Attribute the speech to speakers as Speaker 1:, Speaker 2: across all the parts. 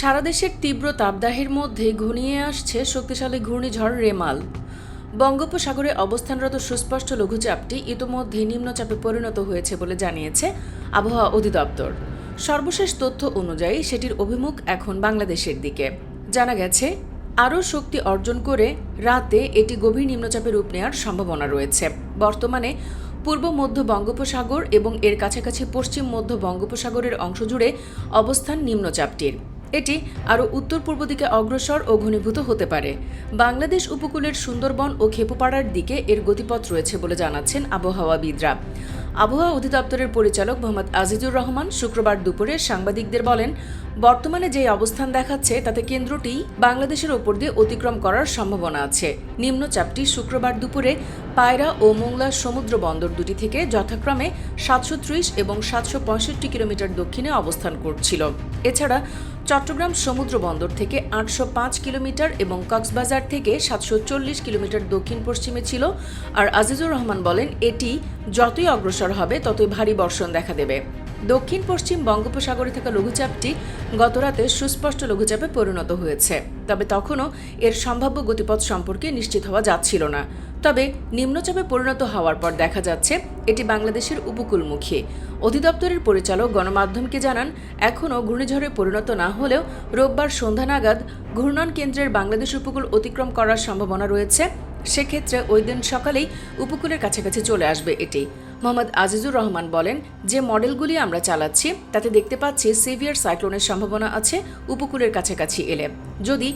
Speaker 1: সারা দেশের তীব্র তাপদাহের মধ্যে ঘনিয়ে আসছে শক্তিশালী ঘূর্ণিঝড় রেমাল। বঙ্গোপসাগরে অবস্থানরত সুস্পষ্ট লঘুচাপটি ইতোমধ্যে নিম্নচাপে পরিণত হয়েছে বলে জানিয়েছে আবহাওয়া অধিদপ্তর। সর্বশেষ তথ্য অনুযায়ী সেটির অভিমুখ এখন বাংলাদেশের দিকে। জানা গেছে, আরও শক্তি অর্জন করে রাতে এটি গভীর নিম্নচাপে রূপ নেওয়ার সম্ভাবনা রয়েছে। বর্তমানে পূর্ব মধ্য বঙ্গোপসাগর এবং এর কাছাকাছি পশ্চিম মধ্য বঙ্গোপসাগরের অংশ জুড়ে অবস্থান নিম্নচাপটির। এটি আরও উত্তর পূর্ব দিকে অগ্রসর ও ঘনীভূত হতে পারে। বাংলাদেশ উপকূলের সুন্দরবন ও খেপুপাড়ার দিকে এর গতিপথ রয়েছে বলে জানাচ্ছেন আবহাওয়াবিদরা। আবহাওয়া অধিদপ্তরের পরিচালক মোহাম্মদ আজিজুর রহমান শুক্রবার দুপুরে সাংবাদিকদের বলেন, বর্তমানে যে অবস্থান দেখাচ্ছে তাতে কেন্দ্রটি বাংলাদেশের ওপর দিয়ে অতিক্রম করার সম্ভাবনা আছে। নিম্নচাপটি শুক্রবার দুপুরে পায়রা ও মোংলা সমুদ্র বন্দর দুটি থেকে যথাক্রমে সাতশো ত্রিশ এবং সাতশো পঁয়ষট্টি কিলোমিটার দক্ষিণে অবস্থান করছিল। এছাড়া চট্টগ্রাম সমুদ্র বন্দর থেকে আটশো পাঁচ কিলোমিটার এবং কক্সবাজার থেকে সাতশো চল্লিশ কিলোমিটার দক্ষিণ পশ্চিমে ছিল। আর আজিজুর রহমান বলেন, এটি যতই অগ্রসর হবে, ততই ভারী বর্ষণ দেখা দেবে। দক্ষিণ পশ্চিম বঙ্গোপসাগরে থাকা লঘুচাপটি গতরাতে সুস্পষ্ট লঘুচাপে পরিণত হয়েছে। তবে তখনও এর সম্ভাব্য গতিপথ সম্পর্কে নিশ্চিত হওয়া যাচ্ছিল না। তবে নিম্নচাপে পরিণত হওয়ার পর দেখা যাচ্ছে, এটি বাংলাদেশের উপকূলমুখী। অধিদপ্তরের পরিচালক গণমাধ্যমকে জানান, এখনও ঘূর্ণিঝড়ে পরিণত না হলেও রোববার সন্ধ্যা নাগাদ ঘূর্ণন কেন্দ্রের বাংলাদেশ উপকূল অতিক্রম করার সম্ভাবনা রয়েছে। সেক্ষেত্রে ওই দিন সকালেই উপকূলের কাছাকাছি চলে আসবে এটি। মোহাম্মদ আজিজুর রহমান বলেন, যে মডেলগুলি আমরা চালাচ্ছি, তাতে দেখতে পাচ্ছি সিভিয়ার সাইক্লোনের সম্ভাবনা আছে উপকূলের কাছাকাছি এলে। যদি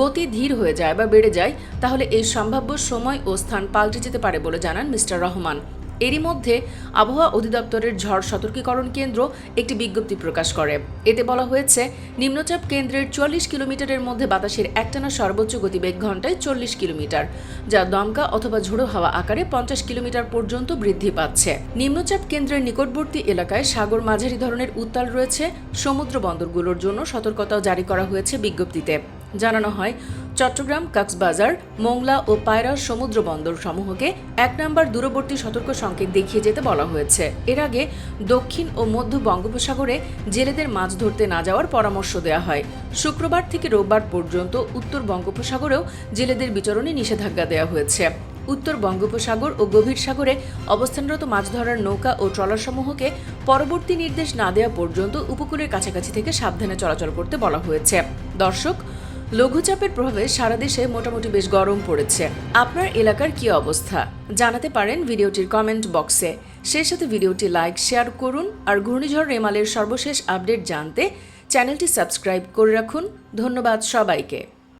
Speaker 1: গতি ধীর হয়ে যায় বা বেড়ে যায়, তাহলে এই সম্ভাব্য সময় ও স্থান পাল্টে যেতে পারে বলে জানান মিস্টার রহমান। এরই মধ্যে আবহাওয়া অধিদপ্তরের ঝড় সতর্কীকরণ কেন্দ্র একটি বিজ্ঞপ্তি প্রকাশ করে। এতে বলা হয়েছে, নিম্নচাপ কেন্দ্রের চল্লিশ কিলোমিটারের মধ্যে বাতাসের একটানা সর্বোচ্চ গতিবেগ ঘন্টায় চল্লিশ কিলোমিটার, যা দমকা অথবা ঝোড়ো হাওয়া আকারে পঞ্চাশ কিলোমিটার পর্যন্ত বৃদ্ধি পাচ্ছে। নিম্নচাপ কেন্দ্রের নিকটবর্তী এলাকায় সাগর মাঝারি ধরনের উত্তাল রয়েছে। সমুদ্র বন্দরগুলোর জন্য সতর্কতাও জারি করা হয়েছে বিজ্ঞপ্তিতে। জানানো হয় চট্টগ্রাম, কক্সবাজার, মোংলা ও পায়রা সমুদ্র বন্দর সমূহকে এক নম্বর দূরবর্তী সতর্ক সংকেত দেখিয়ে যেতে বলা হয়েছে। এর আগে দক্ষিণ ও মধ্য বঙ্গোপসাগরে জেলেদের মাছ ধরতে না যাওয়ার পরামর্শ দেওয়া হয়। শুক্রবার থেকে রোববার পর্যন্ত উত্তর বঙ্গোপসাগরেও জেলেদের বিচরণে নিষেধাজ্ঞা দেওয়া হয়েছে। উত্তর বঙ্গোপসাগর ও গভীর সাগরে অবস্থানরত মাছ ধরার নৌকা ও ট্রলারসমূহকে পরবর্তী নির্দেশ না দেওয়া পর্যন্ত উপকূলের কাছাকাছি থেকে সাবধানে চলাচল করতে বলা হয়েছে। দর্শক লঘুচাপের প্রভাবে সারা দেশে মোটামুটি বেশ গরম পড়েছে। আপনার এলাকার কি অবস্থা? জানাতে পারেন ভিডিওটির কমেন্ট বক্সে। সেই সাথে ভিডিওটি লাইক, শেয়ার করুন আর ঘূর্ণিঝড় রেমালের সর্বশেষ আপডেট জানতে চ্যানেলটি সাবস্ক্রাইব করে রাখুন। ধন্যবাদ সবাইকে।